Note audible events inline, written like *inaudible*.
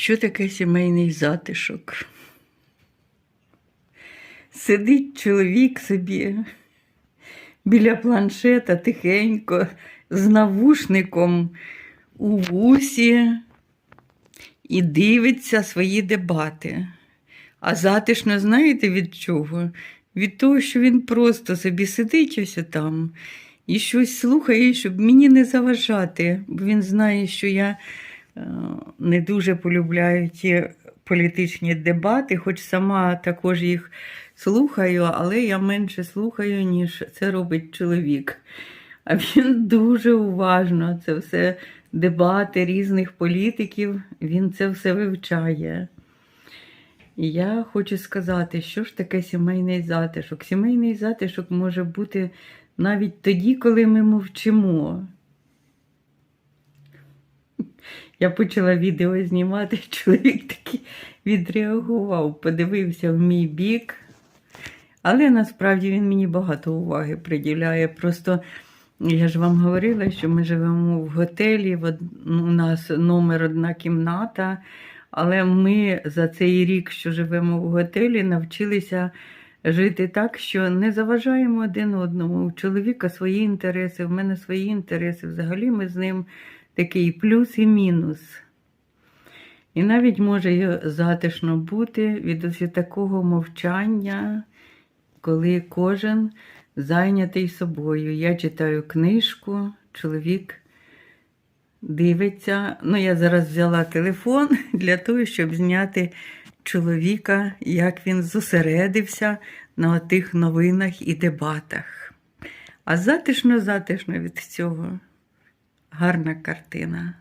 Що таке сімейний затишок? Сидить чоловік собі біля планшета тихенько, з навушником у вусі і дивиться свої дебати. А затишно знаєте від чого? Від того, що він просто собі сидить ось там і щось слухає, щоб мені не заважати, бо він знає, що я е, не дуже полюбляю ті політичні дебати, хоч сама також їх слухаю, але я менше слухаю, ніж це робить чоловік. А він дуже уважно це все дебати різних політиків, він це все вивчає. І я хочу сказати, що ж таке сімейний затишок. Сімейний затишок може бути навіть тоді, коли ми мовчимо. Я почала відео знімати, *laughs* чоловік такий відреагував, подивився в мій бік. Але насправді він мені багато уваги приділяє. Просто я ж вам говорила, що ми живемо в готелі, ну, у нас номер одна кімната. Але ми за цей рік, що живемо в готелі, навчилися жити так, що не заважаємо один одному. У чоловіка свої інтереси, в мене свої інтереси. Взагалі ми з ним такий плюс і мінус. І навіть може затишно бути від такого мовчання, коли кожен зайнятий собою. Я читаю книжку, чоловік дивиться. Ну, я зараз взяла телефон *laughs* для того, щоб зняти чоловіка, як він зосередився на тих новинах і дебатах. А затишно-затишно від цього гарна картина.